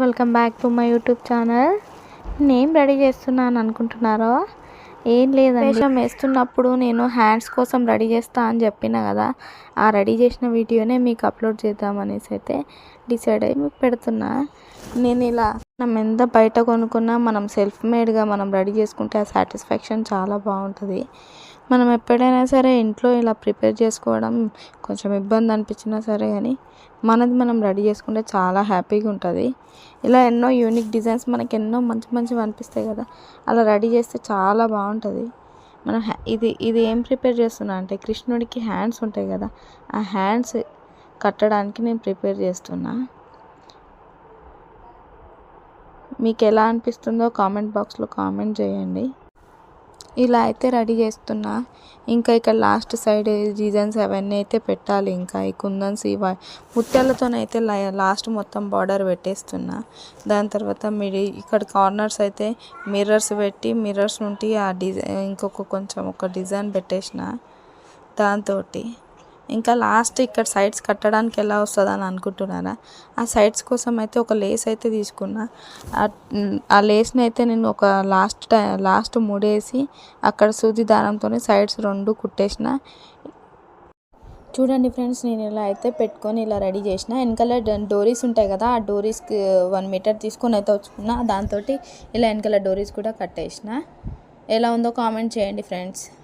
Welcome back to my YouTube channel. నేను ready చేస్తున్నాను అనుకుంటున్నారో? ఏం లేదండి. వేషం వేస్తున్నప్పుడు నేను హ్యాండ్స్ కోసం రెడీ చేస్తా అని చెప్పిన కదా ఆ రెడీ చేసిన వీడియోనే మీకు అప్లోడ్ చేద్దామనేసి అయితే డిసైడ్ అయ్యి మీకు పెడుతున్నా. నేను ఇలా మనం ఎంత బయట కొనుక్కున్నా మనం సెల్ఫ్ మేడ్గా మనం రెడీ చేసుకుంటే ఆ సాటిస్ఫాక్షన్ చాలా బాగుంటుంది. మనం ఎప్పుడైనా సరే ఇంట్లో ఇలా ప్రిపేర్ చేసుకోవడం కొంచెం ఇబ్బంది అనిపించినా సరే కానీ మనది మనం రెడీ చేసుకుంటే చాలా హ్యాపీగా ఉంటుంది. ఇలా ఎన్నో యూనిక్ డిజైన్స్ మనకి ఎన్నో మంచి మంచివి అనిపిస్తాయి కదా అలా రెడీ చేస్తే చాలా బాగుంటుంది. మనం హ్యా- ఇది ఇది ఏం ప్రిపేర్ చేస్తున్నా అంటే కృష్ణుడికి హ్యాండ్స్ ఉంటాయి కదా ఆ హ్యాండ్స్ కట్టడానికి నేను ప్రిపేర్ చేస్తున్నా. మీకు ఎలా అనిపిస్తుందో కామెంట్ బాక్స్లో కామెంట్ చేయండి. ఇలా అయితే రెడీ చేస్తున్నా. ఇంకా ఇక్కడ లాస్ట్ సైడ్ డిజైన్స్ అవన్నీ అయితే పెట్టాలి ఇంకా. ఈ కుందన్స్ ఇవ ముత్యాలతోనైతే లాస్ట్ మొత్తం బార్డర్ పెట్టేస్తున్నా. దాని తర్వాత మిడి ఇక్కడ కార్నర్స్ అయితే మిర్రర్స్ పెట్టి మిర్రర్స్ నుండి ఆ డిజైన్ ఇంకొక కొంచెం ఒక డిజైన్ పెట్టేసిన దాంతో ఇంకా లాస్ట్ ఇక్కడ సైడ్స్ కట్టడానికి ఎలా వస్తుంది అని అనుకుంటున్నారా? ఆ సైడ్స్ కోసం అయితే ఒక లేస్ అయితే తీసుకున్నా. ఆ- లేస్ని అయితే నేను ఒక లాస్ట్ టై లాస్ట్ ముడేసి అక్కడ సూది దారంతో సైడ్స్ రెండు కుట్టేసిన. చూడండి ఫ్రెండ్స్ నేను ఇలా అయితే పెట్టుకొని ఇలా రెడీ చేసిన. వెనకాల డ- డోరీస్ ఉంటాయి కదా ఆ డోరీస్కి వన్ మీటర్ తీసుకొని అయితే వచ్చుకున్నా. దాంతో ఇలా వెనకాల డోరీస్ కూడా కట్టేసిన. ఎలా ఉందో కామెంట్ చేయండి ఫ్రెండ్స్